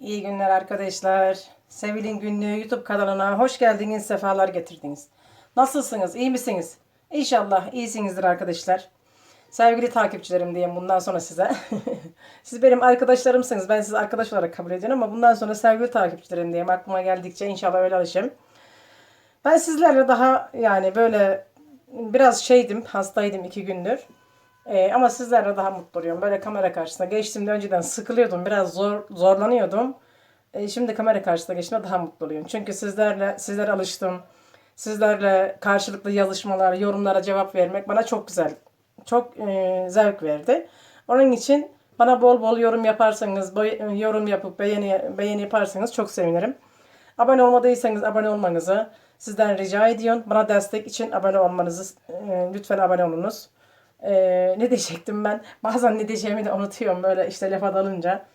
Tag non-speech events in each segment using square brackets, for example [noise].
İyi günler arkadaşlar. Sevil'in günlüğü YouTube kanalına hoş geldiniz, sefalar getirdiniz. Nasılsınız, iyi misiniz? İnşallah iyisinizdir arkadaşlar. Sevgili takipçilerim diyeyim bundan sonra size. [laughs] Siz benim arkadaşlarımsınız. Ben sizi arkadaş olarak kabul ediyorum ama bundan sonra sevgili takipçilerim diyeyim. Aklıma geldikçe inşallah öyle alışayım. Ben sizlerle daha yani böyle biraz şeydim, hastaydım iki gündür. Ee, ama sizlerle daha mutlu oluyorum. Böyle kamera karşısında geçtiğimde önceden sıkılıyordum, biraz zor zorlanıyordum. Ee, şimdi kamera karşısında geçtiğimde daha mutlu oluyorum. Çünkü sizlerle sizlere alıştım. Sizlerle karşılıklı yazışmalar, yorumlara cevap vermek bana çok güzel, çok e, zevk verdi. Onun için bana bol bol yorum yaparsanız, boy- yorum yapıp beğeni beğeni yaparsanız çok sevinirim. Abone olmadıysanız abone olmanızı sizden rica ediyorum. Bana destek için abone olmanızı e, lütfen abone olunuz. E, ne diyecektim ben? [laughs] Bazen ne diyeceğimi de unutuyorum böyle işte lafa dalınca.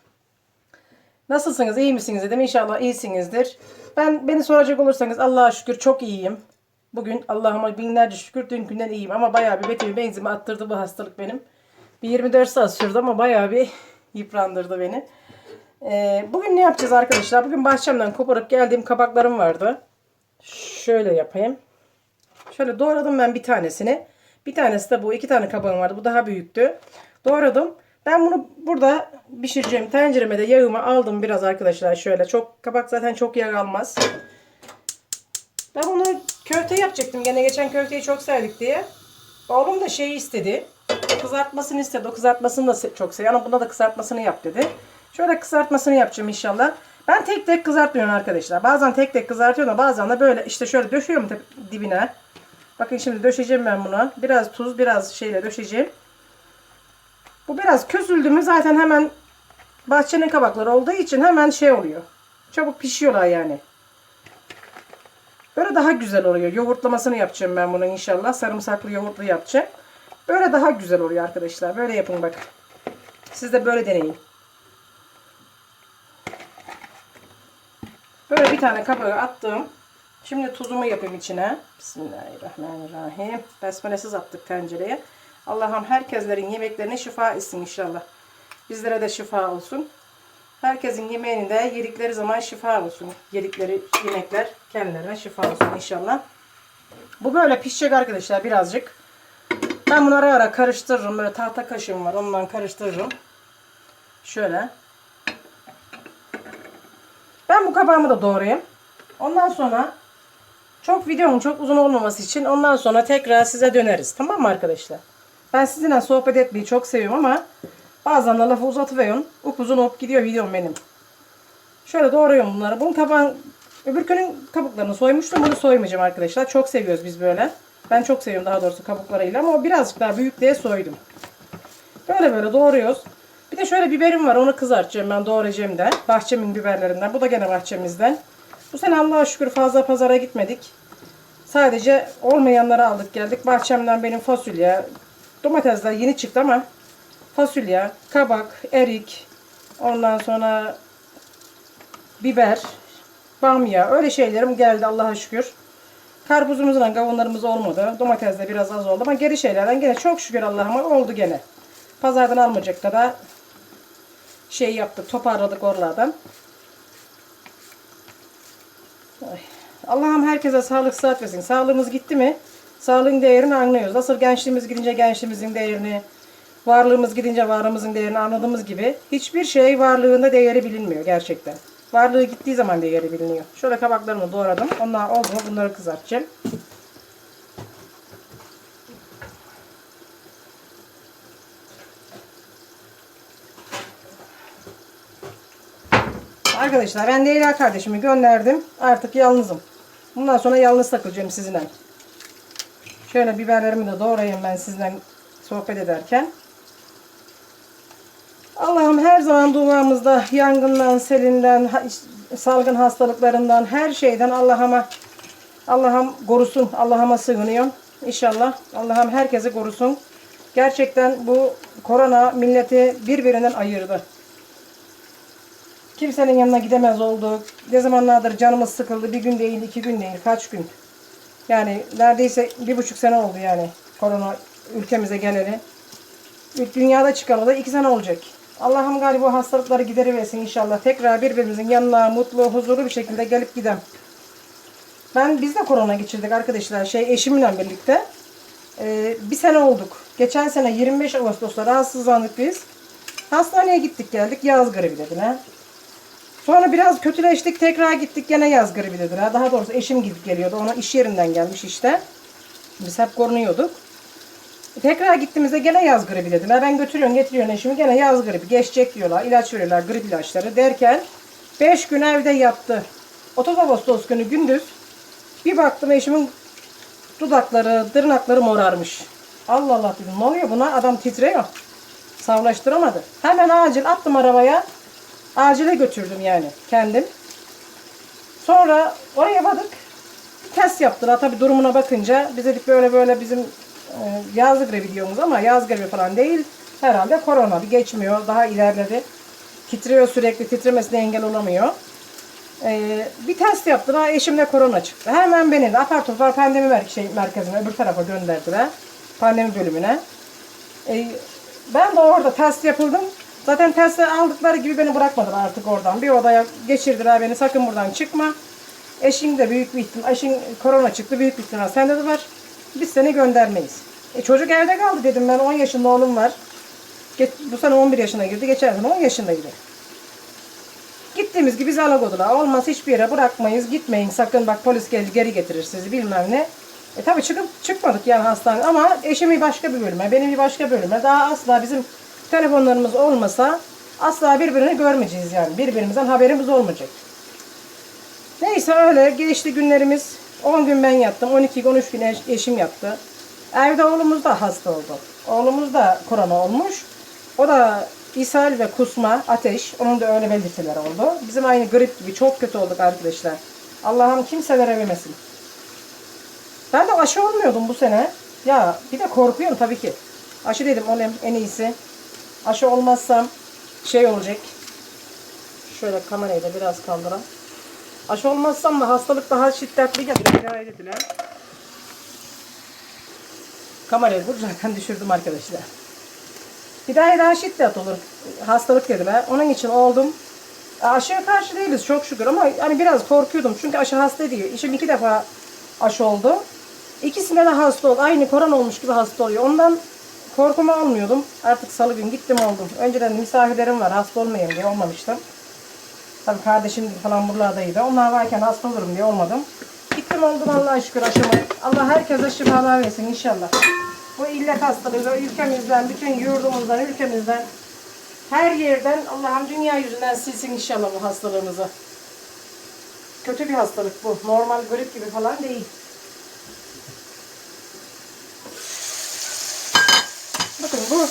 Nasılsınız? iyi misiniz dedim. İnşallah iyisinizdir. Ben beni soracak olursanız Allah'a şükür çok iyiyim. Bugün Allah'ıma binlerce şükür dünkünden iyiyim ama bayağı bir betimi benzimi attırdı bu hastalık benim. Bir 24 saat sürdü ama bayağı bir [laughs] yıprandırdı beni. Ee, bugün ne yapacağız arkadaşlar? Bugün bahçemden koparıp geldiğim kabaklarım vardı. Şöyle yapayım. Şöyle doğradım ben bir tanesini. Bir tanesi de bu. iki tane kabağım vardı. Bu daha büyüktü. Doğradım. Ben bunu burada pişireceğim. Tencereme de yağımı aldım biraz arkadaşlar. Şöyle çok kabak zaten çok yağ almaz. Ben bunu köfte yapacaktım. Gene geçen köfteyi çok sevdik diye. Oğlum da şeyi istedi. Kızartmasını istedi. O kızartmasını da çok seviyor. Ama bunda da kızartmasını yap dedi. Şöyle kızartmasını yapacağım inşallah. Ben tek tek kızartmıyorum arkadaşlar. Bazen tek tek kızartıyorum da bazen de böyle işte şöyle döşüyorum dibine. Bakın şimdi döşeyeceğim ben bunu. Biraz tuz, biraz şeyle döşeyeceğim. Bu biraz kösüldü mü zaten hemen bahçenin kabakları olduğu için hemen şey oluyor. Çabuk pişiyorlar yani. Böyle daha güzel oluyor. Yoğurtlamasını yapacağım ben bunu inşallah. Sarımsaklı yoğurtlu yapacağım. Böyle daha güzel oluyor arkadaşlar. Böyle yapın bak. Siz de böyle deneyin. Böyle bir tane kabağı attım. Şimdi tuzumu yapayım içine. Bismillahirrahmanirrahim. Besmelesiz attık tencereye. Allah'ım herkeslerin yemeklerine şifa etsin inşallah. Bizlere de şifa olsun. Herkesin yemeğini de yedikleri zaman şifa olsun. Yedikleri yemekler kendilerine şifa olsun inşallah. Bu böyle pişecek arkadaşlar birazcık. Ben bunu ara ara karıştırırım. Böyle tahta kaşığım var. Ondan karıştırırım. Şöyle. Ben bu kabağımı da doğrayayım. Ondan sonra çok videomun çok uzun olmaması için ondan sonra tekrar size döneriz. Tamam mı arkadaşlar? Ben sizinle sohbet etmeyi çok seviyorum ama bazen de lafı uzatıveriyorum. Upuzun olup gidiyor videom benim. Şöyle doğruyorum bunları. Bunun kabağın öbürkünün kabuklarını soymuştum. Bunu soymayacağım arkadaşlar. Çok seviyoruz biz böyle. Ben çok seviyorum daha doğrusu kabuklarıyla ama o birazcık daha büyük diye soydum. Böyle böyle doğruyoruz. Bir de şöyle biberim var. Onu kızartacağım ben doğrayacağım da. Bahçemin biberlerinden. Bu da gene bahçemizden. Bu sene Allah'a şükür fazla pazara gitmedik. Sadece olmayanları aldık geldik. Bahçemden benim fasulye, domatesler yeni çıktı ama fasulye, kabak, erik, ondan sonra biber, bamya öyle şeylerim geldi Allah'a şükür. Karpuzumuzla kavunlarımız olmadı. Domates de biraz az oldu ama geri şeylerden gene çok şükür Allah'ıma oldu gene. Pazardan almayacak kadar şey yaptık, toparladık oralardan. Allah'ım herkese sağlık sıhhat versin. Sağlığımız gitti mi? Sağlığın değerini anlıyoruz. Nasıl gençliğimiz gidince gençliğimizin değerini, varlığımız gidince varlığımızın değerini anladığımız gibi hiçbir şey varlığında değeri bilinmiyor gerçekten. Varlığı gittiği zaman değeri biliniyor. Şöyle kabaklarımı doğradım. Onlar oldu mu bunları kızartacağım. Arkadaşlar ben Leyla kardeşimi gönderdim. Artık yalnızım. Bundan sonra yalnız takılacağım sizinle. Şöyle biberlerimi de doğrayayım ben sizinle sohbet ederken. Allah'ım her zaman duamızda yangından, selinden, salgın hastalıklarından, her şeyden Allah'ıma Allah'ım korusun. Allah'ıma sığınıyorum. İnşallah Allah'ım herkesi korusun. Gerçekten bu korona milleti birbirinden ayırdı. Kimsenin yanına gidemez olduk. Ne zamanlardır canımız sıkıldı. Bir gün değil, iki gün değil, kaç gün. Yani neredeyse bir buçuk sene oldu yani korona ülkemize geleli. Dünyada çıkalı da iki sene olacak. Allah'ım galiba bu hastalıkları gideriversin inşallah. Tekrar birbirimizin yanına mutlu, huzurlu bir şekilde gelip gidem. Ben biz de korona geçirdik arkadaşlar. Şey eşimle birlikte. Ee, bir sene olduk. Geçen sene 25 Ağustos'ta rahatsızlandık biz. Hastaneye gittik geldik. Yaz gribi dediler. Sonra biraz kötüleştik. Tekrar gittik gene yaz gribi dediler. Daha doğrusu eşim gidip geliyordu. Ona iş yerinden gelmiş işte. Biz hep korunuyorduk. Tekrar gittiğimizde gene yaz gribi dediler. Ben götürüyorum getiriyorum eşimi gene yaz gribi. Geçecek diyorlar. ilaç veriyorlar grip ilaçları derken 5 gün evde yattı. 30 Ağustos günü gündüz bir baktım eşimin dudakları, tırnakları morarmış. Allah Allah dedim ne oluyor buna? Adam titriyor. Savlaştıramadı. Hemen acil attım arabaya. Acile götürdüm yani kendim. Sonra oraya vardık. Test yaptılar. Tabi durumuna bakınca biz dedik böyle böyle bizim e, yaz gribi diyoruz ama yaz gribi falan değil. Herhalde korona bir geçmiyor. Daha ilerledi. Titriyor sürekli. Titremesine engel olamıyor. Ee, bir test yaptılar. Eşimde korona çıktı. Hemen beni de apar topar pandemi mer şey, merkezine öbür tarafa gönderdiler. Pandemi bölümüne. Ee, ben de orada test yapıldım. Zaten testi aldıkları gibi beni bırakmadılar artık oradan. Bir odaya geçirdiler beni. Sakın buradan çıkma. Eşin de büyük bir ihtimal, eşin korona çıktı büyük bir ihtimal. Sende de var. Biz seni göndermeyiz. E, çocuk evde kaldı dedim ben. 10 yaşında oğlum var. Ge- bu sene 11 yaşına girdi. Geçen sene 10 yaşındaydı. Gittiğimiz gibi bizi alagodular. Olmaz hiçbir yere bırakmayız. Gitmeyin sakın bak polis gelir geri getirir sizi bilmem ne. E tabi çıkıp çıkmadık yani hastane ama eşimi başka bir bölüme, benim bir başka bölüme. Daha asla bizim telefonlarımız olmasa asla birbirini görmeyeceğiz yani. Birbirimizden haberimiz olmayacak. Neyse öyle geçti günlerimiz. 10 gün ben yattım. 12-13 gün eş- eşim yattı. Evde oğlumuz da hasta oldu. Oğlumuz da korona olmuş. O da ishal ve kusma, ateş. Onun da öyle belirtileri oldu. Bizim aynı grip gibi çok kötü olduk arkadaşlar. Allah'ım kimselere vermesin. Ben de aşı olmuyordum bu sene. Ya bir de korkuyorum tabii ki. Aşı dedim olayım en iyisi. Aşı olmazsam şey olacak. Şöyle kamerayı da biraz kaldıran. Aşı olmazsam da hastalık daha şiddetli gelir. Riayet ediler. Kamerayı dur zaten düşürdüm arkadaşlar. Bir daha daha şiddet olur. Hastalık dediler. Onun için oldum. Aşıya karşı değiliz çok şükür ama hani biraz korkuyordum. Çünkü aşı hasta ediyor. İşim iki defa aşı oldu. İkisinde de hasta oldu. Aynı korona olmuş gibi hasta oluyor. Ondan korkumu almıyordum. Artık salı gün gittim oldum. Önceden misafirlerim var. Hasta olmayayım diye olmamıştım. Tabii kardeşim falan buralardaydı. Onlar varken hasta olurum diye olmadım. Gittim oldum Allah'a şükür aşımı. Allah herkese şifalar versin inşallah. Bu illet hastalığı ülkemizden, bütün yurdumuzdan, ülkemizden, her yerden Allah'ım dünya yüzünden silsin inşallah bu hastalığımızı. Kötü bir hastalık bu. Normal grip gibi falan değil. Bakın bu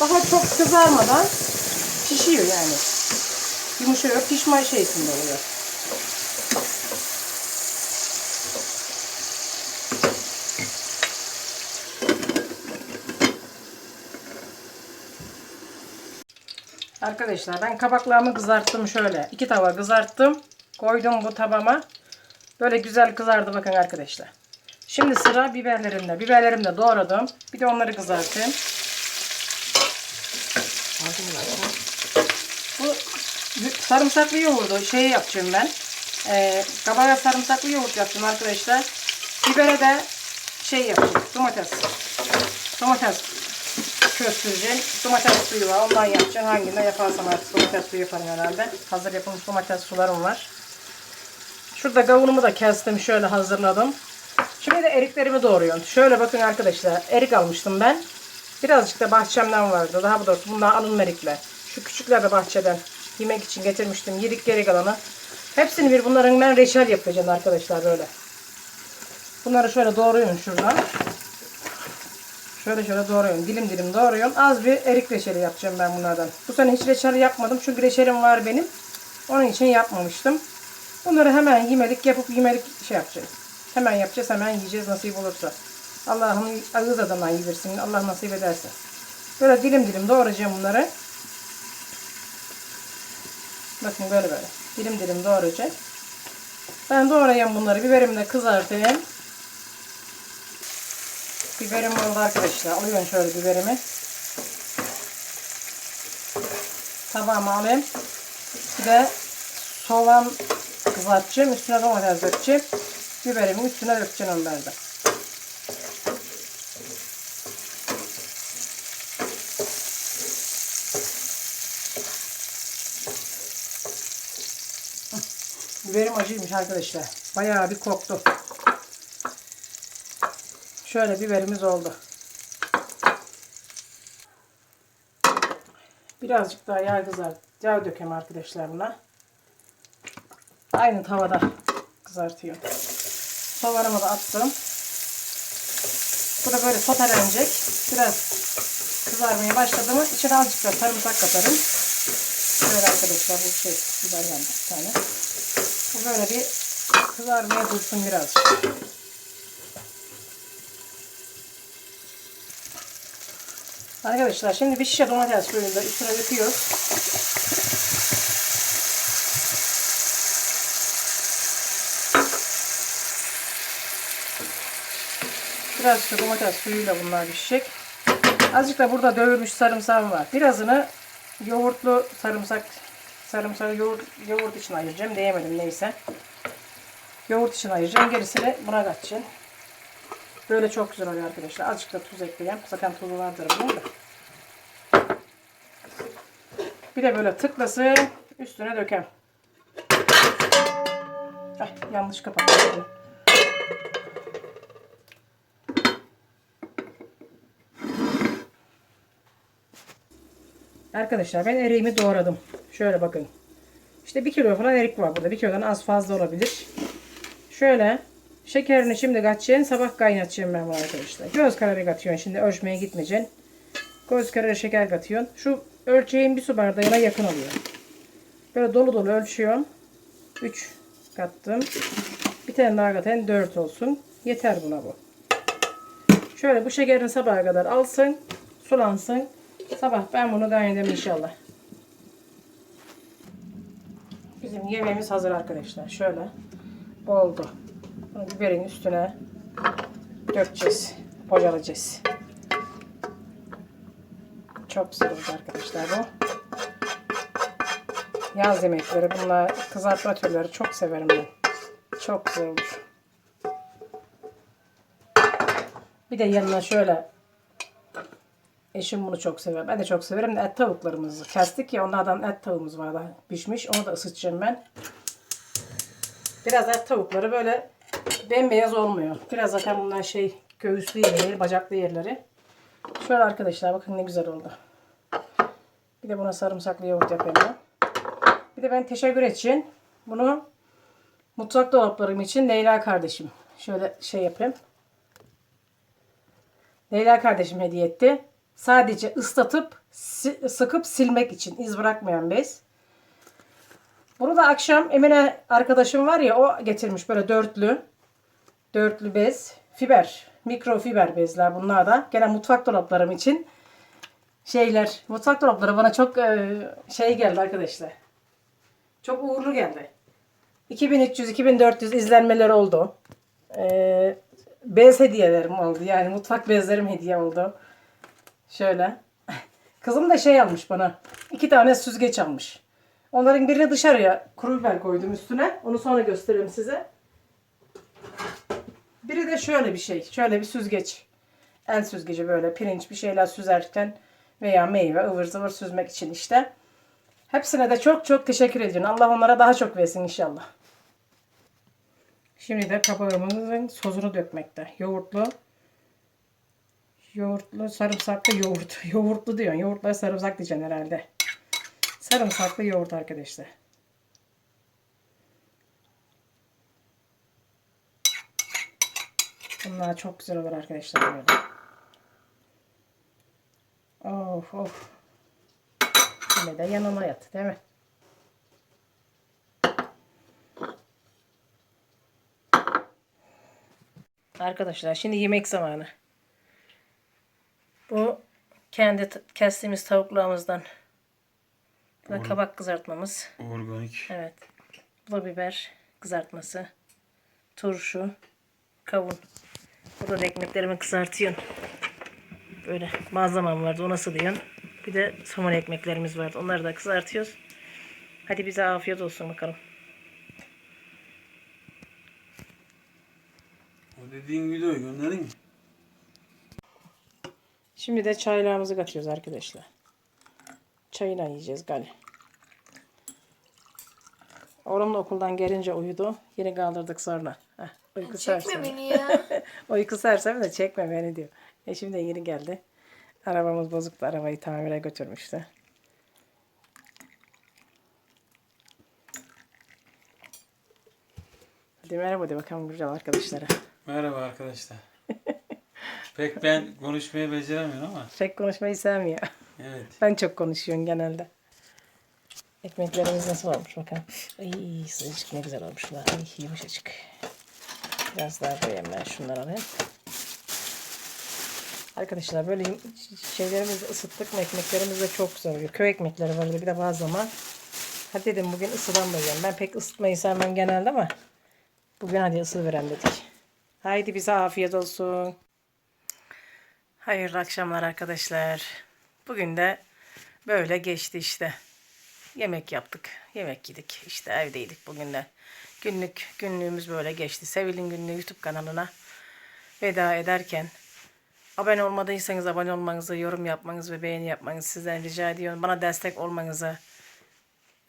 daha çok kızarmadan pişiyor yani. Yumuşuyor, pişme şeysinde oluyor. Arkadaşlar ben kabaklarımı kızarttım şöyle. iki tava kızarttım. Koydum bu tabama. Böyle güzel kızardı bakın arkadaşlar. Şimdi sıra biberlerimde. Biberlerimi de doğradım. Bir de onları kızartayım. Bu sarımsaklı yoğurdu şey yapacağım ben. Ee, kabağa sarımsaklı yoğurt yapacağım arkadaşlar. Bibere de şey yapacağım. Domates. Domates köstüreceğim. Domates suyu var. Ondan yapacağım. Hanginde yaparsam artık domates suyu yaparım herhalde. Hazır yapılmış domates sularım var. Şurada kavunumu da kestim. Şöyle hazırladım. Şimdi de eriklerimi doğruyorum. Şöyle bakın arkadaşlar. Erik almıştım ben. Birazcık da bahçemden vardı. Daha doğrusu bunlar alın erikler. Şu küçükler de bahçeden yemek için getirmiştim. Yedik geri kalanı. Hepsini bir bunların ben reçel yapacağım arkadaşlar böyle. Bunları şöyle doğruyorum şuradan. Şöyle şöyle doğruyorum. Dilim dilim doğruyorum. Az bir erik reçeli yapacağım ben bunlardan. Bu sene hiç reçel yapmadım. Çünkü reçelim var benim. Onun için yapmamıştım. Bunları hemen yemelik yapıp yemelik şey yapacağız. Hemen yapacağız. Hemen yiyeceğiz nasip olursa. Allah'ım ağız adamdan yedirsin. Allah nasip ederse. Böyle dilim dilim doğrayacağım bunları. Bakın böyle böyle. Dilim dilim doğrayacak. Ben doğrayayım bunları. Biberimi de kızartayım. Biberim oldu arkadaşlar. Alıyorum şöyle biberimi. tabağıma alayım. Bir de soğan kızartacağım. Üstüne domates dökeceğim. Biberimin üstüne dökeceğim onları da. Biberim acıymış arkadaşlar. Bayağı bir koktu. Şöyle biberimiz oldu. Birazcık daha yağ kızart, yağ dökeyim arkadaşlar buna. Aynı tavada kızartıyorum. Soğanımı da attım. Bu da böyle sotelenecek. Biraz kızarmaya başladı mı içine azıcık da sarımsak katarım. Böyle arkadaşlar bu şey güzel geldi bir tane. Bu böyle bir kızarmaya dursun birazcık. Arkadaşlar şimdi bir şişe domates suyunu da üstüne döküyoruz. Birazcık da domates suyuyla bunlar pişecek. Azıcık da burada dövülmüş sarımsağım var. Birazını yoğurtlu sarımsak sarımsağı yoğurt, yoğurt için ayıracağım. Diyemedim neyse. Yoğurt için ayıracağım. Gerisini buna katacağım. Böyle çok güzel oluyor arkadaşlar. Azıcık da tuz ekleyeyim. Zaten tuzu vardır bunun. Bir de böyle tıklasın. Üstüne dökem. Ay, yanlış kapattım. Arkadaşlar ben eriğimi doğradım. Şöyle bakın. İşte bir kilo falan erik var burada. Bir kilodan az fazla olabilir. Şöyle şekerini şimdi katacağım. Sabah kaynatacağım ben bunu arkadaşlar. Göz kararı katıyorsun. Şimdi ölçmeye gitmeyeceksin. Göz kararı şeker katıyorsun. Şu ölçeğin bir su bardağına yakın oluyor. Böyle dolu dolu ölçüyorum. 3 kattım. Bir tane daha katayım 4 olsun. Yeter buna bu. Şöyle bu şekerin sabaha kadar alsın. Sulansın. Sabah ben bunu kaynatayım inşallah. Bizim yemeğimiz hazır arkadaşlar. Şöyle oldu. Bunu biberin üstüne dökeceğiz. Bocalayacağız. Çok güzel arkadaşlar bu. Yaz yemekleri bunlar kızartma türleri çok severim ben. Çok güzel olur. Bir de yanına şöyle eşim bunu çok sever. Ben de çok severim et tavuklarımızı kestik ya onlardan et tavuğumuz var da pişmiş. Onu da ısıtacağım ben. Biraz et tavukları böyle bembeyaz olmuyor. Biraz zaten bunlar şey göğüslü yerleri, bacaklı yerleri. Şöyle arkadaşlar bakın ne güzel oldu. Bir de buna sarımsaklı yoğurt yapayım. Bir de ben teşekkür için bunu mutfak dolaplarım için Leyla kardeşim. Şöyle şey yapayım. Leyla kardeşim hediye etti. Sadece ıslatıp sıkıp silmek için iz bırakmayan bez. Bunu da akşam Emine arkadaşım var ya o getirmiş böyle dörtlü. Dörtlü bez. Fiber. Mikrofiber bezler bunlar da. Gene mutfak dolaplarım için şeyler. Mutfak dolapları bana çok e, şey geldi arkadaşlar. Çok uğurlu geldi. 2300-2400 izlenmeler oldu. Ee, bez hediyelerim oldu. Yani mutfak bezlerim hediye oldu. Şöyle. [laughs] Kızım da şey almış bana. iki tane süzgeç almış. Onların birini dışarıya kuru biber koydum üstüne. Onu sonra göstereyim size. Biri de şöyle bir şey. Şöyle bir süzgeç. El süzgeci böyle pirinç bir şeyler süzerken veya meyve ıvır zıvır süzmek için işte. Hepsine de çok çok teşekkür ediyorum. Allah onlara daha çok versin inşallah. Şimdi de kabağımızın sosunu dökmekte. Yoğurtlu. Yoğurtlu, sarımsaklı yoğurt. [laughs] Yoğurtlu diyorsun. Yoğurtla sarımsak diyeceksin herhalde. Sarımsaklı yoğurt arkadaşlar. Bunlar çok güzel olur arkadaşlar böyle. Of of. Yine de yanına yat değil mi? Arkadaşlar şimdi yemek zamanı. Bu kendi kestiğimiz tavuklarımızdan. Bu da kabak kızartmamız. Organik. Evet. Bu da biber kızartması. Turşu. Kavun. Burada da ekmeklerimi kızartıyorum. Böyle malzemem vardı. Ona sılıyorsun. Bir de somon ekmeklerimiz vardı. Onları da kızartıyoruz. Hadi bize afiyet olsun bakalım. O dediğin videoyu gönderdin mi? Şimdi de çaylarımızı katıyoruz arkadaşlar. Çayına yiyeceğiz gali. Oğlum da okuldan gelince uyudu. Yine kaldırdık sonra. Heh, uyku Çekme sersemi. beni ya. [laughs] Uyku sersemi de çekme beni diyor. E şimdi yeni geldi. Arabamız bozuktu. Arabayı tamire götürmüştü. Hadi merhaba de bakalım güzel arkadaşlara. Merhaba arkadaşlar. Pek ben konuşmayı beceremiyorum ama. Pek konuşmayı sevmiyor. Evet. Ben çok konuşuyorum genelde. Ekmeklerimiz nasıl olmuş bakalım. Ay sıcacık ne güzel olmuş bunlar. Ay yumuşacık. Biraz daha koyayım ben şunları alayım. Arkadaşlar böyle şeylerimizi ısıttık mı ekmeklerimiz de çok güzel oluyor. Köy ekmekleri vardı bir de bazı zaman. Hadi dedim bugün yiyelim. Ben pek ısıtmayı sevmem genelde ama bugün hadi ısı veren dedik. Haydi bize afiyet olsun. Hayırlı akşamlar arkadaşlar. Bugün de böyle geçti işte. Yemek yaptık. Yemek yedik. İşte evdeydik bugün de. Günlük günlüğümüz böyle geçti. Sevil'in günlüğü YouTube kanalına veda ederken abone olmadıysanız abone olmanızı, yorum yapmanızı ve beğeni yapmanızı sizden rica ediyorum. Bana destek olmanızı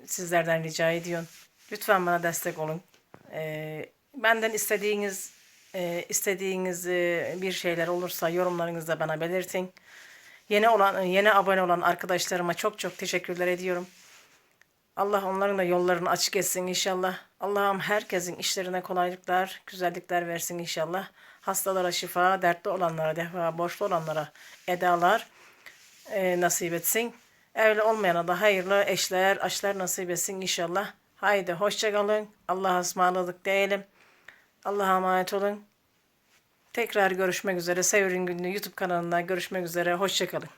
sizlerden rica ediyorum. Lütfen bana destek olun. Ee, benden istediğiniz e, istediğiniz e, bir şeyler olursa yorumlarınızda bana belirtin. Yeni olan yeni abone olan arkadaşlarıma çok çok teşekkürler ediyorum. Allah onların da yollarını açık etsin inşallah. Allah'ım herkesin işlerine kolaylıklar, güzellikler versin inşallah. Hastalara şifa, dertli olanlara defa, borçlu olanlara edalar e, nasip etsin. Evli olmayana da hayırlı eşler, aşlar nasip etsin inşallah. Haydi hoşça kalın. Allah'a ısmarladık diyelim. Allah'a emanet olun. Tekrar görüşmek üzere. Sevirin Günlüğü YouTube kanalında görüşmek üzere. Hoşça kalın.